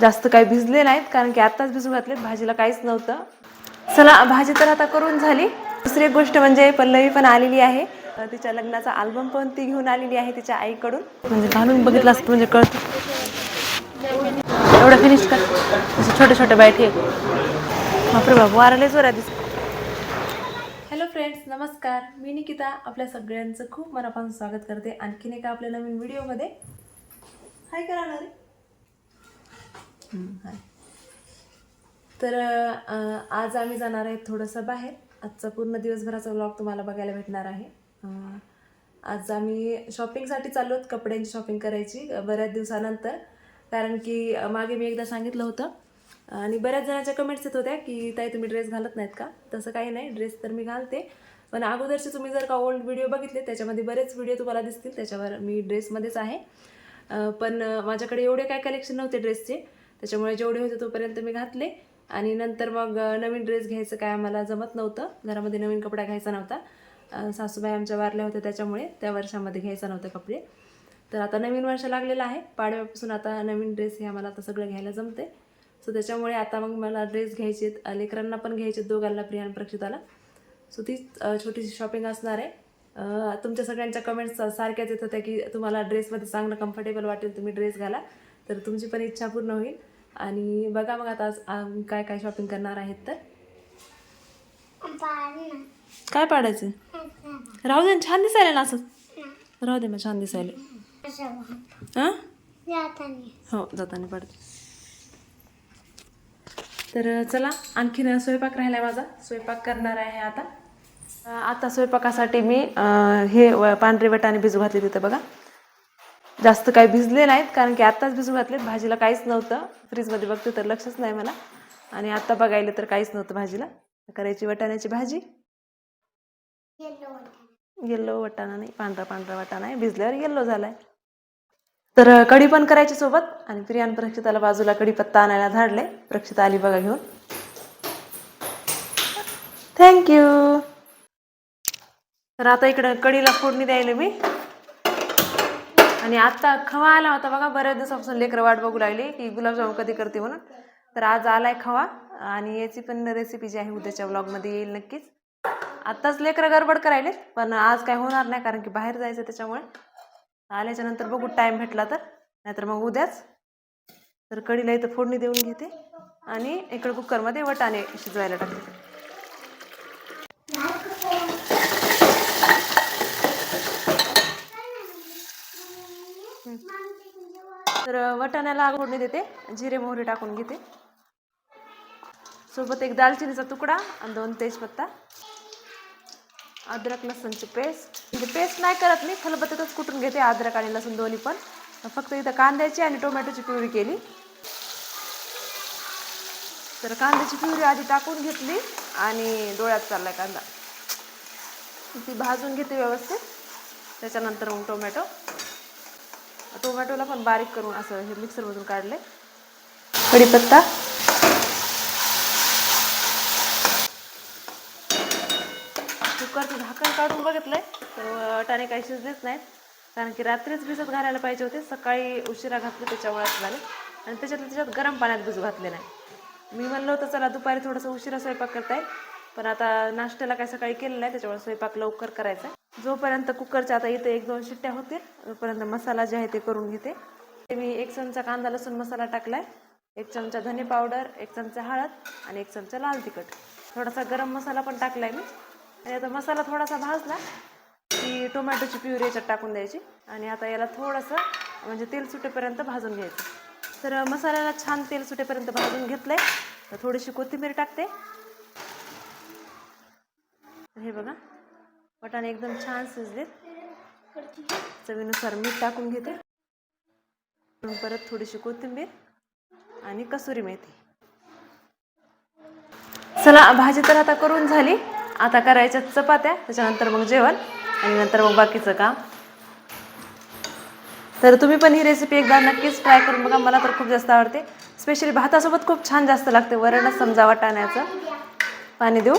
जास्त काही भिजले नाहीत कारण की आत्ताच भिजू घातलेत भाजीला काहीच नव्हतं. चला भाजी तर आता करून झाली. दुसरी एक गोष्ट म्हणजे पल्लवी पण आलेली आहे. तिच्या लग्नाचा आल्बम पण ती घेऊन आलेली आहे तिच्या आईकडून. म्हणजे घालून बघितलं असतं म्हणजे कळतं. एवढं फिनिश कर. छोटे छोटे बायठे बापरे बाबा वाराले जोरात दिस हॅलो फ्रेंड्स नमस्कार. मी निकिता आपल्या सगळ्यांचं खूप मनापासून स्वागत करते आणखीन एका आपल्या नवीन व्हिडिओमध्ये हाय करा हाय तर आज आम्ही जाणार आहे थोडंसं बाहेर. आजचा पूर्ण दिवसभराचा व्लॉग तुम्हाला बघायला भेटणार आहे. आज आम्ही शॉपिंगसाठी चाललो आहोत कपड्यांची शॉपिंग करायची बऱ्याच दिवसानंतर. कारण की मागे मी एकदा सांगितलं होतं. आणि बऱ्याच जणांच्या कमेंट्स येत होत्या की ताई तुम्ही ड्रेस घालत नाहीत का? तसं काही नाही ड्रेस तर मी घालते. पण अगोदरचे तुम्ही जर का ओल्ड व्हिडिओ बघितले त्याच्यामध्ये बरेच व्हिडिओ तुम्हाला दिसतील. त्याच्यावर मी ड्रेसमध्येच आहे. पण माझ्याकडे एवढे काय कलेक्शन नव्हते ड्रेसचे त्याच्यामुळे जेवढे होते तोपर्यंत मी घातले. आणि नंतर मग नवीन ड्रेस घ्यायचं काय आम्हाला जमत नव्हतं. घरामध्ये नवीन कपडा घ्यायचा नव्हता. सासूबाई आमच्या वारल्या होत्या त्याच्यामुळे त्या वर्षामध्ये घ्यायचा नव्हते कपडे. तर आता नवीन वर्ष लागलेलं आहे. पाडव्यापासून आता नवीन ड्रेस हे आम्हाला आता सगळं घ्यायला जमते सो त्याच्यामुळे आता मग मला ड्रेस घ्यायचे आहेत. लेकरांना पण घ्यायचे आहेत दोघांना प्रियान प्रक्षिताला. सो ती छोटीशी शॉपिंग असणार आहे. तुमच्या सगळ्यांच्या कमेंट्स सारख्याच येत होत्या की तुम्हाला ड्रेसमध्ये चांगलं कम्फर्टेबल वाटेल तुम्ही ड्रेस घाला. तर तुमची पण इच्छा पूर्ण होईल. आणि बघा मग आता आज काय काय शॉपिंग करणार आहेत तर? काय पाडायचं? राहू दे छान दिसायला ना असं. राहू दे मग छान दिसायला. हां? हो जाताना पाडते. तर चला आणखीन स्वयंपाक राहिला माझा. स्वयंपाक करणार आहे आता. आता स्वयंपाकासाठी मी हे पांढरे वटाणे भिजू घातले तिथं बघा. जास्त काही भिजले नाहीत कारण की आत्ताच भिजू घातलेत. भाजीला काहीच नव्हतं. फ्रीजमध्ये बघते तर लक्षच नाही मला. आणि आता बघायला तर काहीच नव्हतं भाजीला. करायची वटाण्याची भाजी. येल्लो वटाणा. नाही पांढरा पांढरा वटाणा आहे. भिजल्यावर येल्लो झालाय. तर कढी पण करायची सोबत. आणि प्रियान प्रक्षिताला बाजूला कढीपत्ता आणायला धाडले प्रक्षिता आली बघा घेऊन. थँक्यू तर आता इकडं कढीला फोडणी द्यायला मी. आणि आता खवा आला होता बघा बऱ्याच दिवसापासून लेकरं वाट बघू लागली की गुलाबजामुन कधी करते म्हणून. तर आज आलाय खवा आणि याची पण रेसिपी जी आहे उद्याच्या व्लॉगमध्ये येईल नक्कीच. आत्ताच लेकरं गडबड करायले पण आज काय होणार नाही कारण की बाहेर जायचं त्याच्यामुळे. आल्याच्यानंतर बघू टाईम भेटला तर. नाहीतर मग उद्याच. तर कढीला इथं फोडणी देऊन घेते. आणि इकडं कुकरमध्ये वटाणे शिजवायला टाकते तर वाटाण्याला फोडणी देते जिरे मोहरी टाकून घेते. सोबत एक दालचिनीचा तुकडा आणि दोन तेजपत्ता. अद्रक लसूणची पेस्ट. म्हणजे पेस्ट नाही करत मी खलबत्त्यातच कुटून घेते अद्रक आणि लसूण दोन्ही पण. फक्त इथं कांद्याची आणि टोमॅटोची प्युरी केली. तर कांद्याची प्युरी आधी टाकून घेतली आणि डोळ्यात चाललाय कांदा. ती भाजून घेते व्यवस्थित. त्याच्यानंतर मग टोमॅटो. टोमॅटोला पण बारीक करून असं हे मिक्सरमधून काढले. कढीपत्ता. कुकरचं झाकण काढून बघितलंय तर वाटाणे काही शिजलेच नाहीत. कारण की रात्रीच भिजत घालायला पाहिजे होते सकाळी उशिरा घातले त्याच्यामुळे असं झाले. आणि त्याच्यातल्या त्याच्यात गरम पाण्यात भिजू घातले नाही. मी म्हणलं होतं चला दुपारी थोडंसं उशिरा स्वयंपाक करता येईल पण आता नाश्त्याला काय सकाळी केलं नाही त्याच्यामुळे स्वयंपाक लवकर करायचा जोपर्यंत कुकरच्या आता इथे एक दोन शिट्ट्या होतील तोपर्यंत मसाला जे आहे ते करून घेते. ते मी एक चमचा कांदा लसूण मसाला टाकलाय एक चमचा धने पावडर एक चमचा हळद आणि एक चमचा लाल तिखट. थोडासा गरम मसाला पण टाकलाय मी. आणि आता मसाला थोडासा भाजला की टोमॅटोची प्युरी याच्यात टाकून द्यायची. आणि आता याला थोडंसं म्हणजे तेल सुटेपर्यंत भाजून घ्यायचं. तर मसाल्याला छान तेल सुटेपर्यंत भाजून घेतलंय. तर थोडीशी कोथिंबीर टाकते. हे बघा. वटाणे एकदम छान शिजलेत. चवीनुसार मीठ टाकून घेते. परत थोडीशी कोथिंबीर आणि कसुरी मेथी. चला भाजी तर आता करून झाली. आता करायच्या चपात्या त्याच्यानंतर मग जेवण आणि नंतर मग बाकीचं काम. तर तुम्ही पण ही रेसिपी एकदा नक्कीच ट्राय करून बघा. मला तर खूप जास्त आवडते. स्पेशली भातासोबत खूप छान जास्त लागते. वरणच समजा वाटाण्याचं. पाणी देऊ.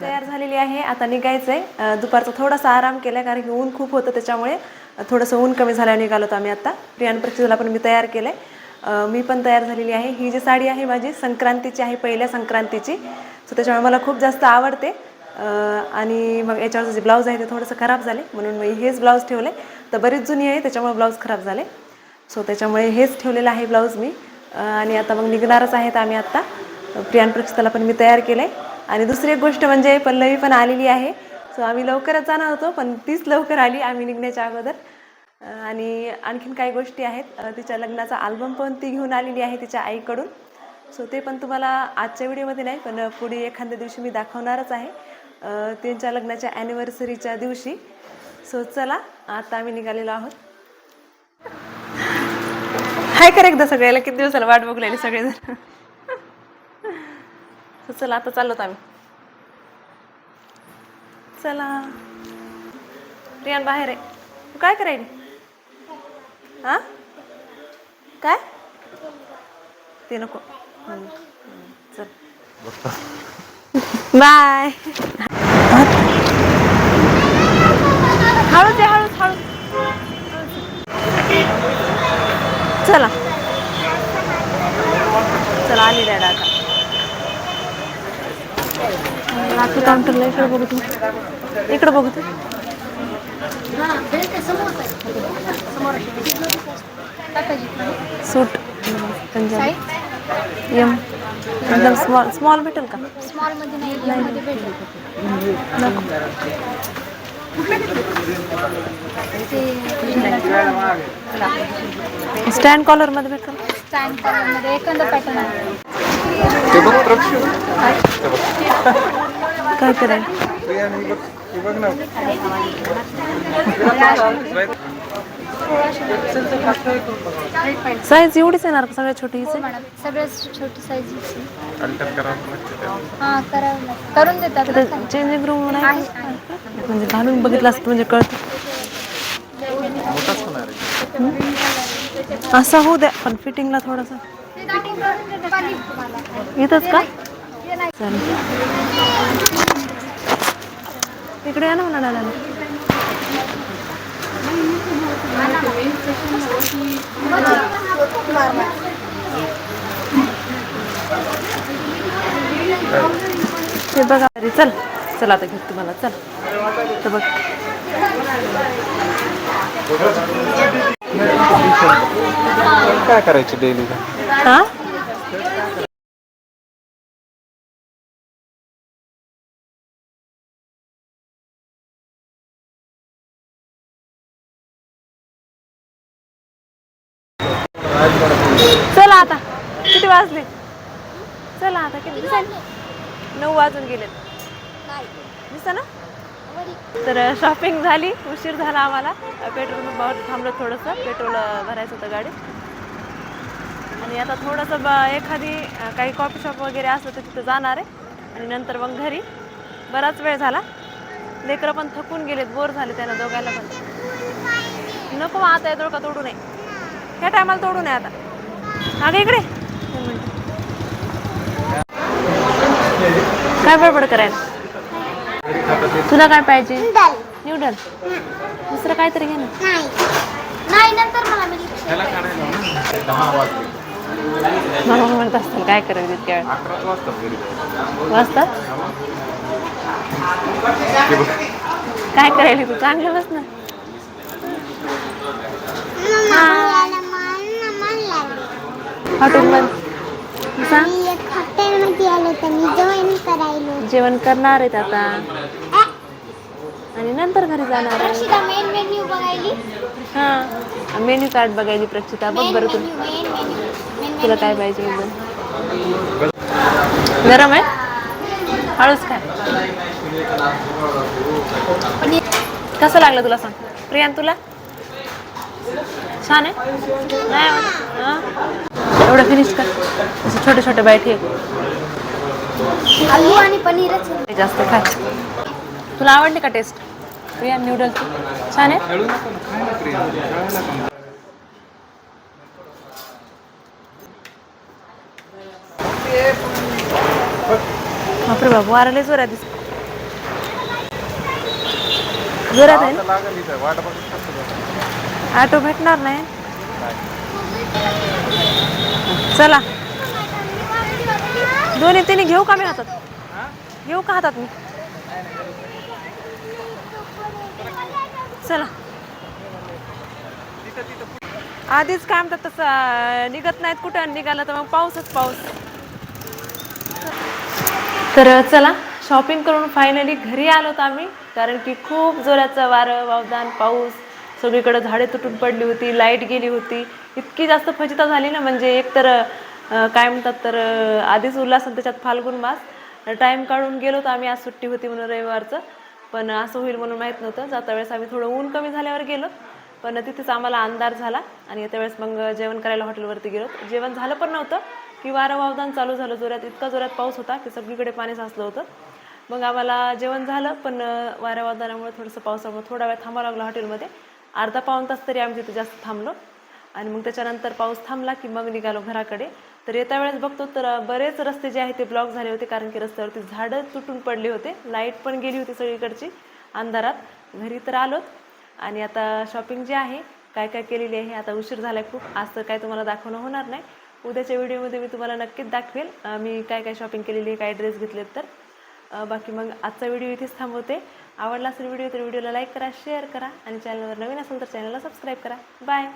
तयार झालेली आहे. आता निघायचं आहे दुपारचा थोडासा आराम केला कारण की ऊन खूप होतं त्याच्यामुळे थोडंसं ऊन कमी झाल्याने निघालो होतो आम्ही आता. प्रियान प्रक्षेला पण मी तयार केलं आहे मी पण तयार झालेली आहे. ही जी साडी आहे माझी संक्रांतीची आहे पहिल्या संक्रांतीची. सो त्याच्यामुळे मला खूप जास्त आवडते. आणि मग याच्यावरचं जे ब्लाऊज आहे ते थोडंसं खराब झाले. म्हणून मी हेच ब्लाऊज ठेवले. तर बरीच जुनी आहे त्याच्यामुळे ब्लाऊज खराब झाले. सो त्याच्यामुळे हेच ठेवलेलं आहे ब्लाऊज मी. आणि आता मग निघणारच आहेत आम्ही आत्ता प्रियान प्रक्षिताला पण मी तयार केलं आहे आणि दुसरी एक गोष्ट म्हणजे पल्लवी पण आलेली आहे. सो आम्ही लवकरच जाणार होतो पण तीच लवकर आली आम्ही निघण्याच्या अगोदर. आणि आणखीन काही गोष्टी आहेत. तिच्या लग्नाचा आल्बम पण ती घेऊन आलेली आहे तिच्या आईकडून. सो ते पण तुम्हाला आजच्या व्हिडिओमध्ये नाही पण पुढे एखाद्या दिवशी मी दाखवणारच आहे. त्यांच्या लग्नाच्या ॲनिव्हर्सरीच्या दिवशी. सो चला आता आम्ही निघालेलो आहोत. हाय कर एकदा सगळ्याला किती दिवसाला वाट बघलेली सगळेजण. So चला आता चाललोत आम्ही. चला. रियान बाहेर आहे. तू काय करायली? हा? काय? ते नको. चल. बाय. हळूच आहे हळूच हळूच. चला. चला आली डॅड रात्री काउंटरला इकडे बघू तू. इकडे बघू तू. सूट. पंजाबी. यम. एकदम स्मॉल स्मॉल भेटेल का? नाही. भेटेल स्टँड कॉलरमध्ये भेटेल. स्टँड कलरमध्ये एखादा पॅटर्न आहे. ते बघ प्रक्षू काय ना. साईज एवढीच येणार का? सगळ्यात छोटी हीच हो आहे मॅडम सगळ्यात छोटी साईज. हां करावं. करून देतात? चेंजिंग रूम नाही. म्हणजे घालून बघितलं असतं म्हणजे कळतं. मोठाच होणार आहे. असं होऊ द्या पण फिटिंगला थोडंसं. इथंच का? नाही. चालेल. इकडे या ना मला डायला ते बघा अरे चल चल आता घेत तुम्हाला चल. तर बघ. काय करायचे डेली हा? चला आता. किती वाजले? चला आता. किती दिसाय नऊ वाजून गेलेत दिसा ना? तर शॉपिंग झाली. उशीर झाला आम्हाला. पेट्रोल पंपावर थांबलो थोडंसं. पेट्रोल भरायचं होतं गाडीत. आणि आता थोडंसं ब एखादी काही कॉफी शॉप वगैरे असलं तर तिथं जाणार आहे. आणि नंतर मग घरी. बराच वेळ झाला. लेकरं पण थकून गेलेत. बोर झाले त्यांना दोघायला पण. नको मग आता येतो का तोडू नये. ह्या टायमाला तोडू नये आता. अगं इकडे. काय बडबड करायला? तुला काय पाहिजे? न्यूडल दुसरं काहीतरी घे ना. नाही. नाही नंतर मला म्हणत असतील काय करायचं इतक्या वेळ बघ. काय करायला तू? चांगलं बस ना. हॉटेलमध्ये सांग. हॉटेलमध्ये आलो तर मी जॉईन करायलो. जेवण करणार आहेत आता. आणि नंतर घरी जाणार आहे. रक्षिता मेन मेन्यू बघायली? हां. मेन्यू कार्ड बघायची प्रक्षिता. बघ बरं तू. मेन मेन्यू मेन तुला काय पाहिजे एकदम गरम आहे? हळूच काय कसं लागलं तुला सांग. प्रियान तुला? छान आहे? नाही आवडलं? हां? एवढं फिनिश कर. असं छोटे छोटे बाईट हे. आलू आणि पनीरच. आहे. जास्त खा. तुला आवडली का टेस्ट प्रिया न्यूडलची छान आहे. बापरे बाबू वाराले जोरात दिस जोरात आहे ना. ऑटो भेटणार नाही काय? चला. दोन्ही तिने घेऊ का मी हातात? घेऊ का हातात मी? चला. आधीच काय म्हणतात तसं निघत नाहीत कुठं निघालं तर मग पाऊसच पाऊस. तर चला शॉपिंग करून फायनली घरी आलो होतो आम्ही कारण की खूप जोराचं वारं वावदान पाऊस सगळीकडं झाडे तुटून पडली होती लाइट गेली होती. इतकी जास्त फजिता झाली ना म्हणजे एक तर काय म्हणतात तर आधीच उल्हास त्याच्यात फाल्गुन मास. टाईम काढून गेलो होतो आम्ही आज सुट्टी होती म्हणून रविवारचं. पण असं होईल म्हणून माहीत नव्हतं. जाता वेळेस आम्ही थोडं ऊन कमी झाल्यावर गेलो. पण तिथेच आम्हाला अंधार झाला आणि येत्या वेळेस मग जेवण करायला हॉटेलवरती गेलो. जेवण झालं पण नव्हतं की वारं वावदान चालू झालं. जोरात इतका जोरात पाऊस होता की सगळीकडे पाणी साचलं होतं. मग आम्हाला जेवण झालं पण वारं वाऱ्या वावदानामुळे थोडंसं पावसामुळे थोडा वेळ थांबावं लागलं हॉटेलमध्ये. अर्धा पाऊण तास तरी आम्ही तिथे जास्त थांबलो. आणि मग त्याच्यानंतर पाऊस थांबला की मग निघालो घराकडे. तर येत्या वेळेस बघतो तर बरेच रस्ते जे आहेत ते ब्लॉक झाले होते कारण की रस्त्यावरती झाडं तुटून पडले होते. लाइट पण गेली होती सगळीकडची अंधारात. घरी तर आलोत. आणि आता शॉपिंग जी आहे काय काय केलेली आहे आता उशीर झाला आहे खूप. आज तर काय तुम्हाला दाखवणं होणार नाही. उद्याच्या व्हिडिओमध्ये मी तुम्हाला नक्कीच दाखवेल मी काय काय शॉपिंग केलेली आहे काय ड्रेस घेतलेत तर. बाकी मग आजचा व्हिडिओ इथेच थांबवते. आवडला असेल व्हिडिओ तर व्हिडिओला लाईक करा शेअर करा आणि चॅनलवर नवीन असेल तर चॅनलला सबस्क्राईब करा. बाय